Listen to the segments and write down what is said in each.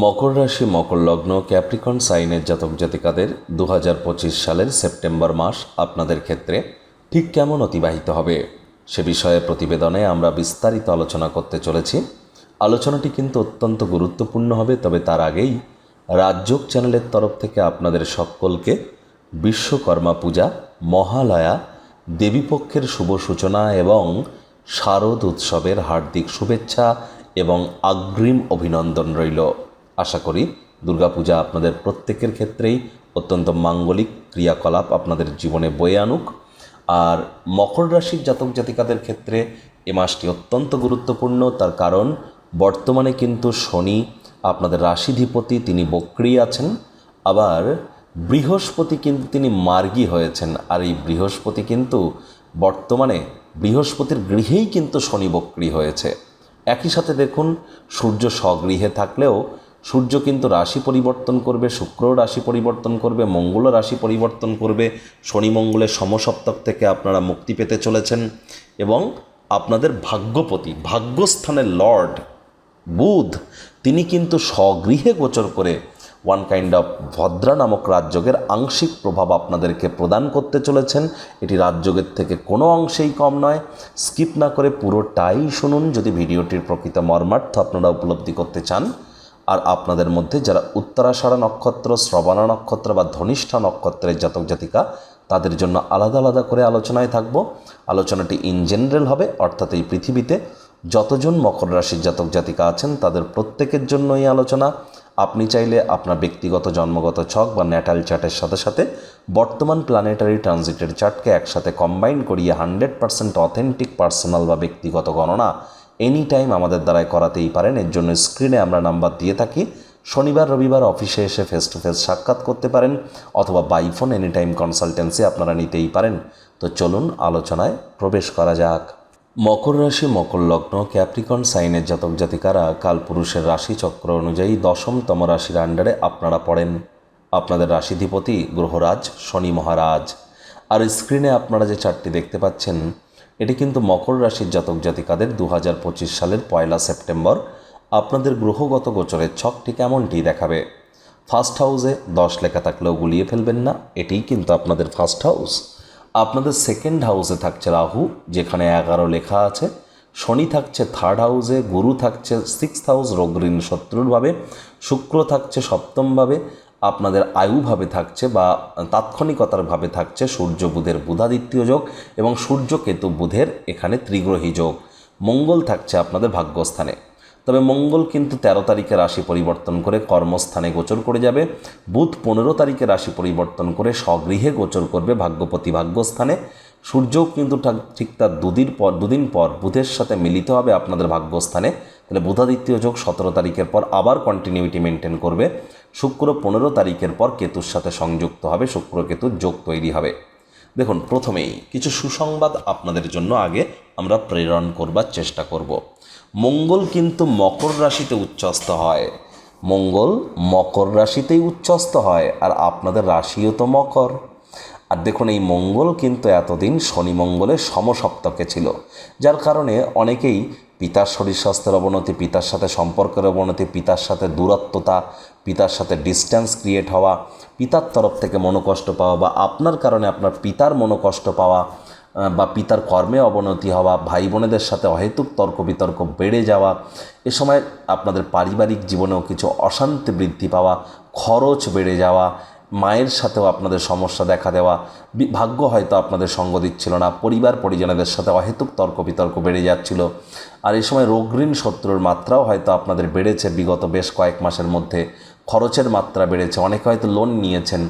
মকর রাশি, মকর লগ্ন, ক্যাপ্রিকন সাইনের জাতক জাতিকাদের দু হাজার পঁচিশ সালের সেপ্টেম্বর মাস আপনাদের ক্ষেত্রে ঠিক কেমন অতিবাহিত হবে? সে বিষয়ে প্রতিবেদনে আমরা বিস্তারিত আলোচনা করতে চলেছি। আলোচনাটি কিন্তু অত্যন্ত গুরুত্বপূর্ণ হবে, তবে তার আগেই রাজযোগ চ্যানেলের তরফ থেকে আপনাদের সকলকে বিশ্বকর্মা পূজা, মহালয়া, দেবীপক্ষের শুভ সূচনা এবং শারদ উৎসবের হার্দিক শুভেচ্ছা এবং অগ্রিম অভিনন্দন রইল। আশা করি দুর্গাপূজা আপনাদের প্রত্যেকের ক্ষেত্রেই অত্যন্ত মাঙ্গলিক ক্রিয়াকলাপ আপনাদের জীবনে বয়ে আনুক। আর মকর রাশির জাতক জাতিকাদের ক্ষেত্রে এ মাসটি অত্যন্ত গুরুত্বপূর্ণ, তার কারণ বর্তমানে কিন্তু শনি আপনাদের রাশিধিপতি, তিনি বক্রি আছেন। আবার বৃহস্পতি কিন্তু তিনি মার্গী হয়েছেন। আর এই বৃহস্পতি কিন্তু বর্তমানে বৃহস্পতির গৃহেই কিন্তু শনি বক্রি হয়েছে। একই সাথে দেখুন, সূর্য স্বগৃহে থাকলেও সূর্য কিন্তু রাশি পরিবর্তন করবে, শুক্র রাশি পরিবর্তন করবে, মঙ্গল রাশি পরিবর্তন করবে, শনি মঙ্গলের সমসপ্তক থেকে আপনারা মুক্তি পেতে চলেছেন এবং আপনাদের ভাগ্যপতি, ভাগ্যস্থানের লর্ড, বুধ, তিনি কিন্তু স্বগৃহে গোচর করে ওয়ান কাইন্ড অফ ভদ্রা নামক রাজযোগের আংশিক প্রভাব আপনাদেরকে প্রদান করতে চলেছেন। এটি রাজযোগের থেকে কোনো অংশেই কম নয়। স্কিপ না করে পুরোটাই শুনুন। যদি ভিডিওটির প্রকৃত মর্মার্থ আপনারা উপলব্ধি করতে চান আর আপনাদের মধ্যে যারা উত্তরাষাঢ়া নক্ষত্র, শ্রবণা নক্ষত্র বা ধনিষ্ঠা নক্ষত্রের জাতক জাতিকা, তাদের জন্য আলাদা আলাদা করে আলোচনায় থাকব। আলোচনাটি ইন জেনারেল হবে, অর্থাৎ এই পৃথিবীতে যতজন মকর রাশির জাতক জাতিকা আছেন, তাদের প্রত্যেকের জন্য এই আলোচনা। আপনি চাইলে আপনার ব্যক্তিগত জন্মগত ছক বা ন্যাটাল চার্টের সাথে সাথে বর্তমান প্ল্যানেটারি ট্রানজিটের চার্টকে একসাথে কম্বাইন করিয়ে হান্ড্রেড পার্সেন্ট অথেন্টিক পার্সোনাল বা ব্যক্তিগত গণনা এনি টাইম আমাদের দ্বারাই করাতেই পারেন, এর জন্য স্ক্রিনে আমরা নাম্বার দিয়ে থাকি। শনিবার, রবিবার অফিসে এসে ফেস টু ফেস সাক্ষাৎ করতে পারেন, অথবা by phone any time consultancy আপনারা নিতেই পারেন। তো চলুন আলোচনায় প্রবেশ করা যাক। মকর রাশি, মকর লগ্ন ক্যাপ্রিকন সাইনের জাতক জাতিকারা কালপুরুষের রাশি চক্র অনুযায়ী দশমতম রাশির আন্ডারে আপনারা পড়েন। আপনাদের রাশিধিপতি গ্রহরাজ, শনি মহারাজ। আর স্ক্রিনে আপনারা যে চারটি দেখতে পাচ্ছেন এটি কিন্তু মকর রাশির জাতক জাতিকাদের দু হাজার পঁচিশ সালের পয়লা সেপ্টেম্বর। আপনাদের গ্রহগত গোচরের ছকটি কেমনটি দেখাবে? ফার্স্ট হাউসে দশ লেখা থাকলেও গুলিয়ে ফেলবেন না, এটিই কিন্তু আপনাদের ফার্স্ট হাউস আপনাদের সেকেন্ড হাউসে থাকছে রাহু, যেখানে এগারো লেখা আছে। শনি থাকছে থার্ড হাউসে গুরু থাকছে সিক্স হাউস রোগঋণ শত্রুরভাবে শুক্র থাকছে সপ্তমভাবে আপনাদের আয়ুভাবে থাকছে বা তাৎক্ষণিকতার ভাবে থাকছে সূর্য বুধের বুধাদিত্য যোগ এবং সূর্য কেতু বুধের এখানে ত্রিগ্রহী যোগ। মঙ্গল থাকছে আপনাদের ভাগ্যস্থানে। তবে মঙ্গল কিন্তু তেরো তারিখে রাশি পরিবর্তন করে কর্মস্থানে গোচর করে যাবে। বুধ পনেরো তারিখে রাশি পরিবর্তন করে স্বগৃহে গোচর করবে ভাগ্যপতি ভাগ্যস্থানে। সূর্যও কিন্তু ঠিক তার দুদিন পর দুদিন পর বুধের সাথে মিলিত হবে আপনাদের ভাগ্যস্থানে। তাহলে বুধাদিত্য যোগ সতেরো তারিখের পর আবার কন্টিনিউটি মেনটেন করবে। শুক্র পনেরো তারিখের পর কেতুর সাথে সংযুক্ত হবে, শুক্র কেতুর যোগ তৈরি হবে। দেখুন, প্রথমেই কিছু সুসংবাদ আপনাদের জন্য আগে আমরা প্রেরণ করবার চেষ্টা করব। মঙ্গল কিন্তু মকর রাশিতে উচ্চস্ত হয়। মঙ্গল মকর রাশিতেই উচ্চস্ত হয়, আর আপনাদের রাশিও তো মকর। আর দেখুন, এই মঙ্গল কিন্তু এতদিন শনি মঙ্গলের সমসপ্তকে ছিল, যার কারণে অনেকেই পিতার শরীর স্বাস্থ্যের অবনতি, পিতার সাথে সম্পর্কের অবনতি, পিতার সাথে দূরত্বতা, পিতার সাথে ডিস্ট্যান্স ক্রিয়েট হওয়া, পিতার তরফ থেকে মনোকষ্ট পাওয়া বা আপনার কারণে আপনার পিতার মনোকষ্ট পাওয়া বা পিতার কর্মে অবনতি হওয়া, ভাই বোনেদের সাথে অহেতুক তর্ক বিতর্ক বেড়ে যাওয়া, এ সময় আপনাদের পারিবারিক জীবনেও কিছু অশান্তি বৃদ্ধি পাওয়া, খরচ বেড়ে যাওয়া মায়ের সাথেও আপনাদের সমস্যা দেখা দেওয়া ভাগ্য হয়তো আপনাদের সঙ্গ দিচ্ছিল না, পরিবার পরিজনদের সাথে অহেতুক তর্ক বিতর্ক বেড়ে যাচ্ছিল। আর এই সময় রোগঋণ শত্রুর মাত্রাও হয়তো আপনাদের বেড়েছে বিগত বেশ কয়েক মাসের মধ্যে। খরচের মাত্রা বেড়েছে, অনেকে হয়তো লোন নিয়েছেন।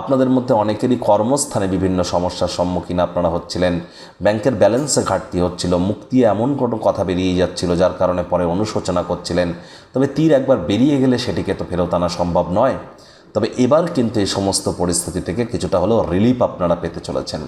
আপনাদের মধ্যে অনেকেরই কর্মস্থানে বিভিন্ন সমস্যার সম্মুখীন আপনারা হচ্ছিলেন। ব্যাংকের ব্যালেন্সে ঘাটতি হচ্ছিল মুক্তি এমন কোনো কথা বেরিয়ে যাচ্ছিল যার কারণে পরে অনুশোচনা করছিলেন। তবে তীর একবার বেরিয়ে গেলে সেটিকে তো ফেরত আনা সম্ভব নয়। তবে এবার কিন্তু এই সমস্ত পরিস্থিতি থেকে কিছুটা হলেও রিলিফ আপনারা পেতে চলেছেন।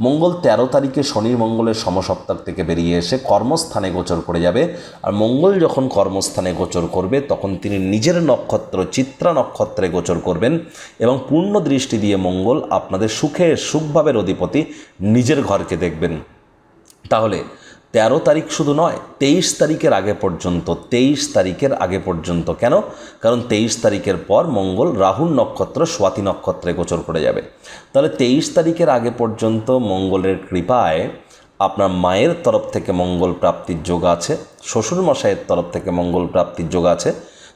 মঙ্গল তেরো তারিখে শনি মঙ্গলের সমসপ্তাহ থেকে বেরিয়ে এসে কর্মস্থানে গোচর করে যাবে। আর মঙ্গল যখন কর্মস্থানে গোচর করবে, তখন তিনি নিজের নক্ষত্র, চিত্রা নক্ষত্রে গোচর করবেন এবং পূর্ণ দৃষ্টি দিয়ে মঙ্গল আপনাদের সুখে, সুখভাবের অধিপতি নিজের ঘরকে দেখবেন। তাহলে তেরো তারিখ শুধু নয়, তেইশ তারিখের আগে পর্যন্ত, তেইশ তারিখের আগে পর্যন্ত। কেন? কারণ তেইশ তারিখের পর মঙ্গল রাহুল নক্ষত্র স্বাতি নক্ষত্রে গোচর করে যাবে। তাহলে তেইশ তারিখের আগে পর্যন্ত মঙ্গলের কৃপায় আপনার মায়ের তরফ থেকে মঙ্গল প্রাপ্তির যোগ আছে শ্বশুর মশাইয়ের তরফ থেকে মঙ্গল প্রাপ্তির যোগ আছে।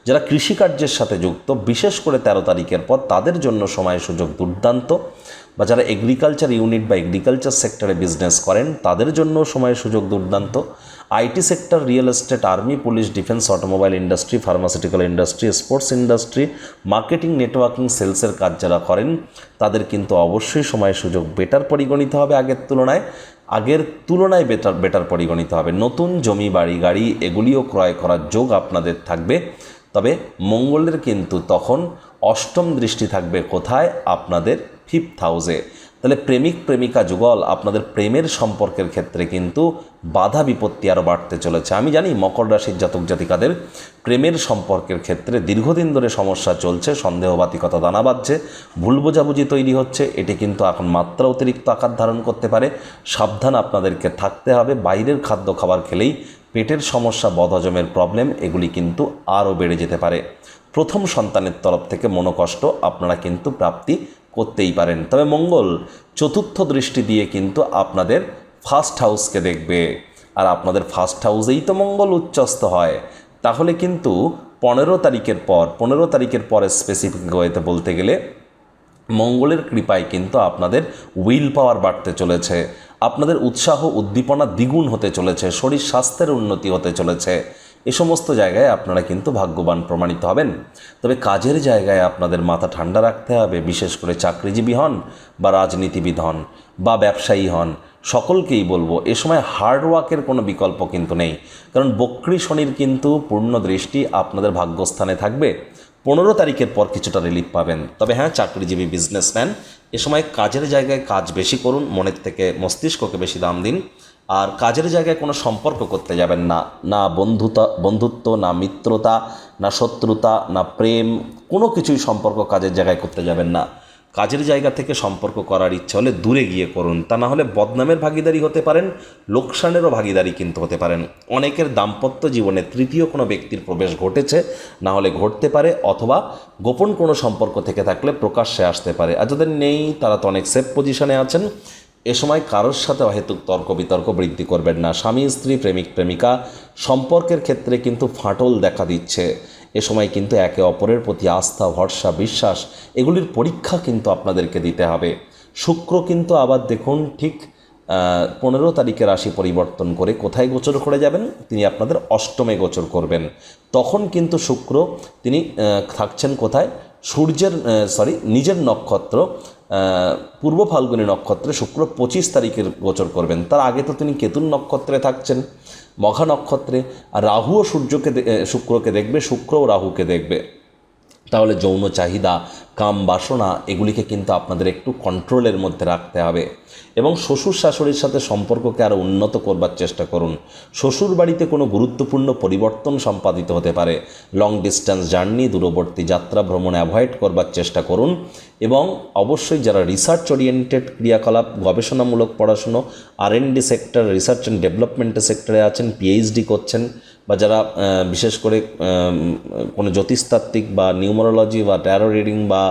যারা কৃষিকার্যের সাথে যুক্ত, বিশেষ করে তেরো তারিখের পর তাদের জন্য সময় সুযোগ দুর্দান্ত। বা যারা এগ্রিকালচার ইউনিট বা এগ্রিকালচার সেক্টরে বিজনেস করেন, তাদের জন্য সময় সুযোগ দুর্দান্ত। IT sector real estate army police defence automobile industry pharmaceutical industry sports industry marketing networking সেলসের কাজ যারা করেন, তাদের কিন্তু অবশ্যই সময় সুযোগ বেটার পরিগণিত হবে আগের তুলনায়। আগের তুলনায় বেটার বেটার পরিগণিত হবে। নতুন জমি, বাড়ি, গাড়ি, এগুলিও ক্রয় করার যোগ আপনাদের থাকবে। তবে মঙ্গলের কিন্তু তখন অষ্টম দৃষ্টি থাকবে কোথায়? আপনাদের ফিফথ হাউসে। তাহলে প্রেমিক প্রেমিকা যুগল আপনাদের প্রেমের সম্পর্কের ক্ষেত্রে কিন্তু বাধা বিপত্তি আরও বাড়তে চলেছে। আমি জানি মকর রাশির জাতক জাতিকাদের প্রেমের সম্পর্কের ক্ষেত্রে দীর্ঘদিন ধরে সমস্যা চলছে, সন্দেহবাতিকতা দানা বাঁধছে, ভুল বোঝাবুঝি তৈরি হচ্ছে, এটি কিন্তু এখন মাত্রা অতিরিক্ত আকার ধারণ করতে পারে। সাবধান আপনাদেরকে থাকতে হবে, বাইরের খাদ্য খাবার খেলেই পেটের সমস্যা, বদহজমের প্রবলেম, এগুলি কিন্তু আরও বেড়ে যেতে পারে। প্রথম সন্তানের তরফ থেকে মনোকষ্ট, আপনারা কিন্তু প্রাপ্তি করতেই পারেন। তবে মঙ্গল চতুর্থ দৃষ্টি দিয়ে কিন্তু আপনাদের ফার্স্ট হাউসকে দেখবে। আর আপনাদের ফার্স্ট হাউসেই তো মঙ্গল উচ্চস্ত হয়। তাহলে কিন্তু পনেরো তারিখের পর, পনেরো তারিখের পরে স্পেসিফিক ওয়েতে বলতে গেলে মঙ্গলের কৃপায় কিন্তু আপনাদের উইল পাওয়ার বাড়তে চলেছে। আপনাদের উৎসাহ উদ্দীপনা দ্বিগুণ হতে চলেছে। শরীর স্বাস্থ্যের উন্নতি হতে চলেছে। এ সমস্ত জায়গায় আপনারা কিন্তু ভাগ্যবান প্রমাণিত হবেন। তবে কাজের জায়গায় আপনাদের মাথা ঠান্ডা রাখতে হবে, বিশেষ করে চাকরিজীবী হন বা রাজনীতিবিদ হন বা ব্যবসায়ী হন। সকলকেই বলব, এ সময় হার্ডওয়ার্কের কোনো বিকল্প কিন্তু নেই। কারণ বক্রী শনির কিন্তু পূর্ণ দৃষ্টি আপনাদের ভাগ্যস্থানে থাকবে। পনেরো তারিখের পর কিছুটা রিলিফ পাবেন। তবে হ্যাঁ চাকরিজীবী বিজনেসম্যান এ সময় কাজের জায়গায় কাজ বেশি করুন, মনের থেকে মস্তিষ্ককে বেশি দাম দিন। আর কাজের জায়গায় কোনো সম্পর্ক করতে যাবেন না। না বন্ধুতা, বন্ধুত্ব, না মিত্রতা, না শত্রুতা, না প্রেম, কোনো কিছুই সম্পর্ক কাজের জায়গায় করতে যাবেন না। কাজের জায়গা থেকে সম্পর্ক করার ইচ্ছা হলে দূরে গিয়ে করুন। তা না হলে বদনামের ভাগিদারি হতে পারেন, লোকসানেরও ভাগিদারি কিন্তু হতে পারেন। অনেকের দাম্পত্য জীবনে তৃতীয় কোনো ব্যক্তির প্রবেশ ঘটেছে, না হলে ঘটতে পারে অথবা গোপন কোনো সম্পর্ক থেকে থাকলে প্রকাশ্যে আসতে পারে। আর যাদের নেই, তারা তো অনেক সেফ পজিশনে আছেন। এ সময় কারোর সাথে অহেতুক তর্ক বিতর্ক বৃদ্ধি করবেন না। স্বামী, স্ত্রী, প্রেমিক, প্রেমিকা, সম্পর্কের ক্ষেত্রে কিন্তু ফাটল দেখা দিচ্ছে। এ সময় কিন্তু একে অপরের প্রতি আস্থা, ভরসা, বিশ্বাস, এগুলির পরীক্ষা কিন্তু আপনাদেরকে দিতে হবে। শুক্র কিন্তু আবার দেখুন ঠিক পনেরো তারিখে রাশি পরিবর্তন করে কোথায় গোচর করে যাবেন? তিনি আপনাদের অষ্টমে গোচর করবেন। তখন কিন্তু শুক্র, তিনি থাকছেন কোথায়? সূর্যের সরি নিজের নক্ষত্র পূর্ব ফাল্গুনী নক্ষত্রে শুক্র পঁচিশ তারিখের গোচর করবেন। তার আগে তো তিনি কেতুন নক্ষত্রে থাকছেন, মঘা নক্ষত্রে, আর রাহুও সূর্যকে শুক্রকে দেখবে শুক্রও রাহুকে দেখবে। তাহলে যৌন চাহিদা, কাম বাসনা এগুলিকে কিন্তু আপনাদের একটু কন্ট্রোলের মধ্যে রাখতে হবে। এবং শ্বশুর শাশুড়ির সাথে সম্পর্ককে আরও উন্নত করবার চেষ্টা করুন। শ্বশুর বাড়িতে কোনো গুরুত্বপূর্ণ পরিবর্তন সম্পাদিত হতে পারে। লং ডিস্টেন্স জার্নি দূরবর্তী যাত্রা ভ্রমণ অ্যাভয়েড করবার চেষ্টা করুন। এবং অবশ্যই যারা রিসার্চ ওরিয়েন্টেড ক্রিয়াকলাপ, গবেষণামূলক পড়াশুনো R N D sector research and ডেভেলপমেন্টের সেক্টরে আছেন পিএইচডি করছেন বা যারা বিশেষ করে কোনো জ্যোতিষতাত্ত্বিক বা নিউমারোলজি বা ট্যারো রিডিং বা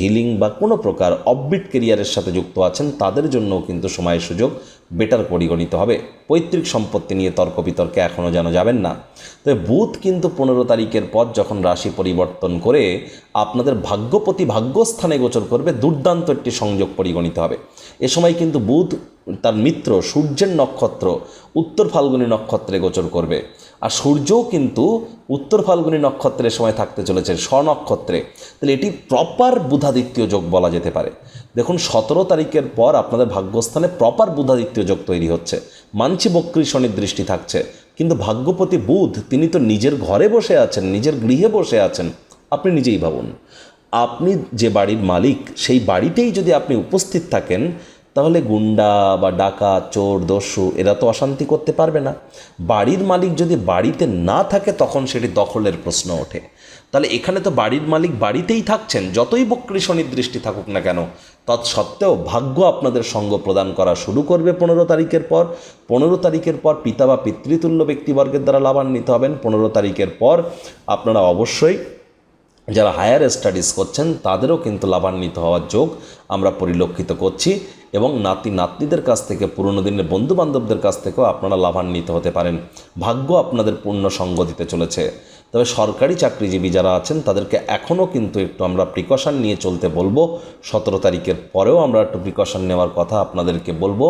হিলিং বা কোনো প্রকার অববিট কেরিয়ারের সাথে যুক্ত আছেন, তাদের জন্যও কিন্তু সময় সুযোগ বেটার পরিগণিত হবে। পৈতৃক সম্পত্তি নিয়ে তর্ক বিতর্কে এখনও যেন যাবেন না। তবে বুধ কিন্তু পনেরো তারিখের পর যখন রাশি পরিবর্তন করে আপনাদের ভাগ্যপতি ভাগ্যস্থানে গোচর করবে, দুর্দান্ত একটি সংযোগ পরিগণিত হবে। এ সময় কিন্তু বুধ তার মিত্র সূর্যের নক্ষত্র, উত্তর ফাল্গুনী নক্ষত্রে গোচর করবে। আর সূর্যও কিন্তু উত্তর ফাল্গুনী নক্ষত্রের সময় থাকতে চলেছে স্বনক্ষত্রে তাহলে এটি প্রপার বুধাদিত্য যোগ বলা যেতে পারে। দেখুন, সতেরো তারিখের পর আপনাদের ভাগ্যস্থানে প্রপার বুধাদিত্য যোগ তৈরি হচ্ছে। মানছি বক্রী শনির দৃষ্টি থাকছে। কিন্তু ভাগ্যপতি বুধ, তিনি তো নিজের ঘরে বসে আছেন, নিজের গৃহে বসে আছেন। আপনি নিজেই ভাবুন। আপনি যে বাড়ির মালিক, সেই বাড়িতেই যদি আপনি উপস্থিত থাকেন তাহলে গুন্ডা বা ডাকা চোর, দস্যু, এরা তো অশান্তি করতে পারবে না। বাড়ির মালিক যদি বাড়িতে না থাকে, তখন সেটি দখলের প্রশ্ন ওঠে। তাহলে এখানে তো বাড়ির মালিক বাড়িতেই থাকছেন, যতই বক্রী দৃষ্টি থাকুক না কেন, তৎসত্ত্বেও ভাগ্য আপনাদের সঙ্গ প্রদান করা শুরু করবে পনেরো তারিখের পর। পনেরো তারিখের পর পিতা বা পিতৃতুল্য ব্যক্তিবর্গের দ্বারা লাভান্বিত হবেন। পনেরো তারিখের পর আপনারা অবশ্যই যারা হায়ার স্টাডিজ করছেন, তাদেরও কিন্তু লাভান্বিত হওয়ার যোগ আমরা পরিলক্ষিত করছি এবং নাতি নাতনিদের কাছ থেকে, পুরনো দিনের বন্ধু বান্ধবদের কাছ থেকেও আপনারা লাভান্বিত হতে পারেন। ভাগ্য আপনাদের পূর্ণ সঙ্গ দিতে চলেছে। তবে সরকারি চাকরিজীবী যারা আছেন, তাদেরকে এখনও কিন্তু একটু আমরা প্রিকশন নিয়ে চলতে বলব। সতেরো তারিখের পরেও আমরা একটু প্রিকশন নেওয়ার কথা আপনাদেরকে বলব।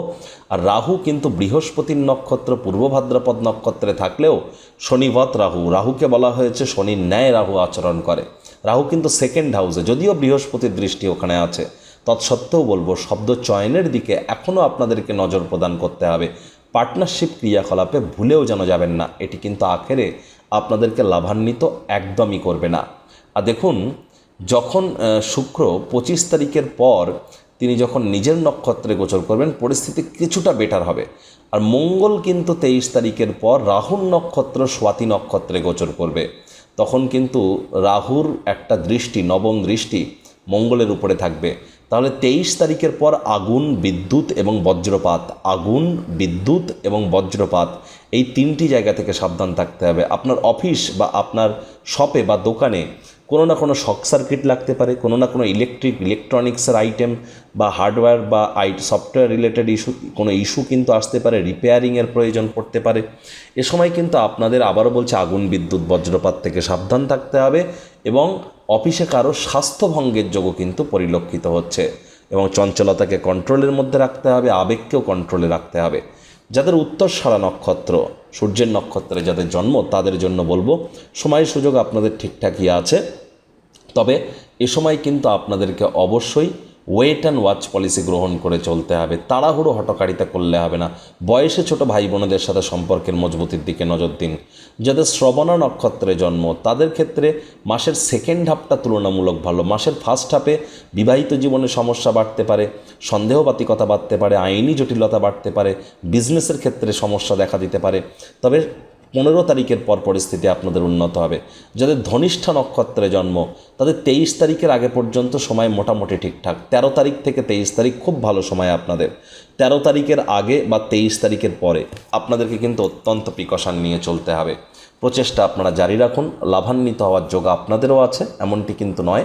আর রাহু কিন্তু বৃহস্পতির নক্ষত্র, পূর্ব ভাদ্রপদ নক্ষত্রে থাকলেও শনিবত রাহু। রাহুকে বলা হয়েছে শনির ন্যায় রাহু আচরণ করে। রাহু কিন্তু সেকেন্ড হাউসে যদিও বৃহস্পতির দৃষ্টি ওখানে আছে। তৎসত্ত্বেও বলব, শব্দ চয়নের দিকে এখনও আপনাদেরকে নজর প্রদান করতে হবে। পার্টনারশিপ ক্রিয়াকলাপে ভুলেও যেন যাবেন না, এটি কিন্তু আখেরে আপনাদেরকে লাভান্বিত একদমই করবে না। আর দেখুন, যখন শুক্র পঁচিশ তারিখের পর তিনি যখন নিজের নক্ষত্রে গোচর করবেন, পরিস্থিতি কিছুটা বেটার হবে। আর মঙ্গল কিন্তু তেইশ তারিখের পর রাহুল নক্ষত্র, স্বাতি নক্ষত্রে গোচর করবে। তখন কিন্তু রাহুর একটা দৃষ্টি, নবম দৃষ্টি মঙ্গলের উপরে থাকবে। তাহলে তেইশ তারিখের পর আগুন, বিদ্যুৎ এবং বজ্রপাত, আগুন, বিদ্যুৎ এবং বজ্রপাত এই তিনটি জায়গা থেকে সাবধান থাকতে হবে। আপনার অফিস বা আপনার শপে বা দোকানে কোনো না কোনো শক সার্কিট লাগতে পারে, কোনো না কোনো ইলেকট্রিক ইলেকট্রনিক্সের আইটেম বা হার্ডওয়্যার বা আই সফটওয়্যার রিলেটেড ইস্যু কোনো ইস্যু কিন্তু আসতে পারে রিপেয়ারিংয়ের প্রয়োজন পড়তে পারে। এ সময় কিন্তু আপনাদের আবারও বলছে, আগুন, বিদ্যুৎ, বজ্রপাত থেকে সাবধান থাকতে হবে এবং অফিসে কারও স্বাস্থ্যভঙ্গের যোগও কিন্তু পরিলক্ষিত হচ্ছে এবং চঞ্চলতাকে কন্ট্রোলের মধ্যে রাখতে হবে, আবেগকেও কন্ট্রোলে রাখতে হবে। যাদের উত্তর সারা নক্ষত্র, সূর্যের নক্ষত্রে যাদের জন্ম, তাদের জন্য বলব সময় সুযোগ আপনাদের ঠিকঠাকই আছে। তবে এ সময় কিন্তু আপনাদেরকে অবশ্যই ওয়েট অ্যান্ড ওয়াচ পলিসি গ্রহণ করে চলতে হবে। তাড়াহুড়ো হটকারিতা করলে হবে না। বয়সে ছোট ভাই বোনেদের সাথে সম্পর্কের মজবুতির দিকে নজর দিন। যাদের শ্রবণা নক্ষত্রে জন্ম, তাদের ক্ষেত্রে মাসের সেকেন্ড হাফটা তুলনামূলক ভালো। মাসের ফার্স্ট হাফে বিবাহিত জীবনে সমস্যা বাড়তে পারে, সন্দেহবাতিকতা বাড়তে পারে, আইনি জটিলতা বাড়তে পারে বিজনেসের ক্ষেত্রে সমস্যা দেখা দিতে পারে। তবে পনেরো তারিখের পর পরিস্থিতি আপনাদের উন্নত হবে। যাদের ধনিষ্ঠা নক্ষত্রে জন্ম, তাদের তেইশ তারিখের আগে পর্যন্ত সময় মোটামুটি ঠিকঠাক। তেরো তারিখ থেকে তেইশ তারিখ খুব ভালো সময় আপনাদের। তেরো তারিখের আগে বা তেইশ তারিখের পরে আপনাদেরকে কিন্তু অত্যন্ত প্রিকশন নিয়ে চলতে হবে। প্রচেষ্টা আপনারা জারি রাখুন, লাভান্বিত হওয়ার যোগ আপনাদেরও আছে, এমনটি কিন্তু নয়।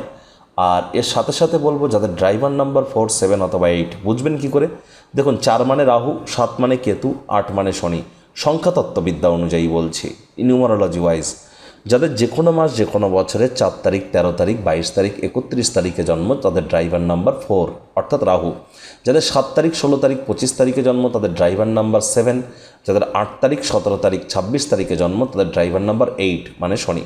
আর এর সাথে সাথে বলব, যাদের ড্রাইভার নাম্বার ফোর সেভেন অথবা এইট বুঝবেন কি করে? দেখুন, চার মানে রাহু, সাত মানে কেতু, আট মানে শনি। সংখ্যাতত্ত্ববিদ্যা অনুযায়ী বলছি নিউমারোলজি ওয়াইজ যাদের যে কোনো মাস যে কোনো বছরের চার তারিখ, তেরো তারিখ, বাইশ তারিখ, একত্রিশ তারিখে জন্ম, তাদের ড্রাইভার নাম্বার ফোর অর্থাৎ রাহু। যাদের সাত তারিখ, ষোলো তারিখ, পঁচিশ তারিখে জন্ম, তাদের ড্রাইভার নাম্বার সেভেন যাদের আট তারিখ, সতেরো তারিখ, ছাব্বিশ তারিখে জন্ম, তাদের ড্রাইভার নাম্বার এইট মানে শনি।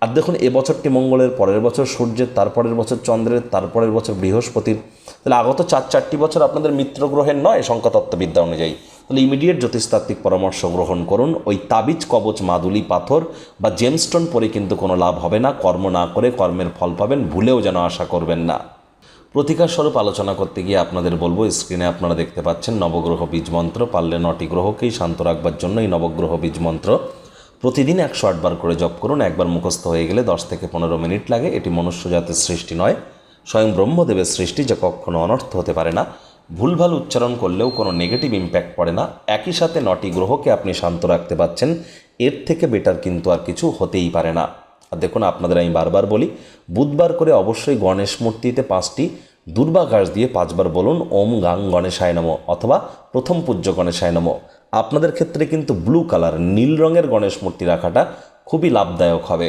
আর দেখুন, এ বছরটি মঙ্গলের, পরের বছর সূর্যের, তারপরের বছর চন্দ্রের, তারপরের বছর বৃহস্পতির। তাহলে আগত চার চারটি বছর আপনাদের মিত্র গ্রহের নয় সংখ্যাতত্ত্ববিদ্যা অনুযায়ী। তাহলে ইমিডিয়েট জ্যোতিষতাত্ত্বিক পরামর্শ গ্রহণ করুন। ওই তাবিজ, কবচ, মাদুলি, পাথর বা জেমস্টোন পরে কিন্তু কোনো লাভ হবে না। কর্ম না করে কর্মের ফল পাবেন, ভুলেও যেন আশা করবেন না। প্রতিকার স্বরূপ আলোচনা করতে গিয়ে আপনাদের বলব স্ক্রিনে আপনারা দেখতে পাচ্ছেন নবগ্রহ বীজ মন্ত্র। পারলে নটি গ্রহকেই শান্ত রাখবার জন্য এই নবগ্রহ বীজ মন্ত্র। প্রতিদিন একশো আটবার করে জপ করুন, একবার মুখস্থ হয়ে গেলে দশ থেকে পনেরো মিনিট লাগে। এটি মনুষ্য জাতের সৃষ্টি নয়, স্বয়ং ব্রহ্মদেবের সৃষ্টি যা কখনো অনর্থ হতে পারে না। ভুলভাল উচ্চারণ করলেও কোনো নেগেটিভ ইম্প্যাক্ট পড়ে না। একই সাথে নটি গ্রহকে আপনি শান্ত রাখতে পারছেন। এর থেকে বেটার কিন্তু আর কিছু হতেই পারে না। আর দেখুন, আপনাদের আমি বারবার বলি, বুধবার করে অবশ্যই গণেশ মূর্তিতে পাঁচটি, দুর্বা ঘাস দিয়ে পাঁচবার বলুন, ওম গাং গণেশায় নম অথবা প্রথম পূজ্য গণেশায় নম। আপনাদের ক্ষেত্রে কিন্তু ব্লু কালার নীল রঙের গণেশ মূর্তি রাখাটা খুবই লাভদায়ক হবে।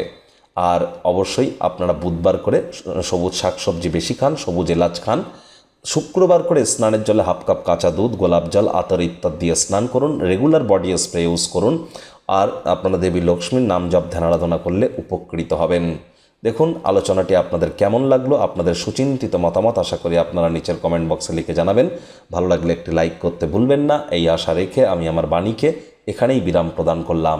আর অবশ্যই আপনারা বুধবার করে সবুজ শাকসবজি বেশি খান, সবুজ এলাচ খান। শুক্রবার করে স্নানের জলে হাফ কাপ কাঁচা দুধ, গোলাপ জল, আতর ইত্যাদি দিয়ে স্নান করুন, রেগুলার বডি স্প্রে ইউজ করুন, আর আপনারা দেবী লক্ষ্মীর নাম জপ, ধ্যান, আরাধনা করলে উপকৃত হবেন। দেখুন, আলোচনাটি আপনাদের কেমন লাগল, আপনাদের সুচিন্তিত মতামত আশা করি আপনারা নিচের কমেন্ট বক্সে লিখে জানাবেন। ভালো লাগলে একটি লাইক করতে ভুলবেন না, এই আশা রেখে আমি আমার বাণীকে এখানেই বিরাম প্রদান করলাম।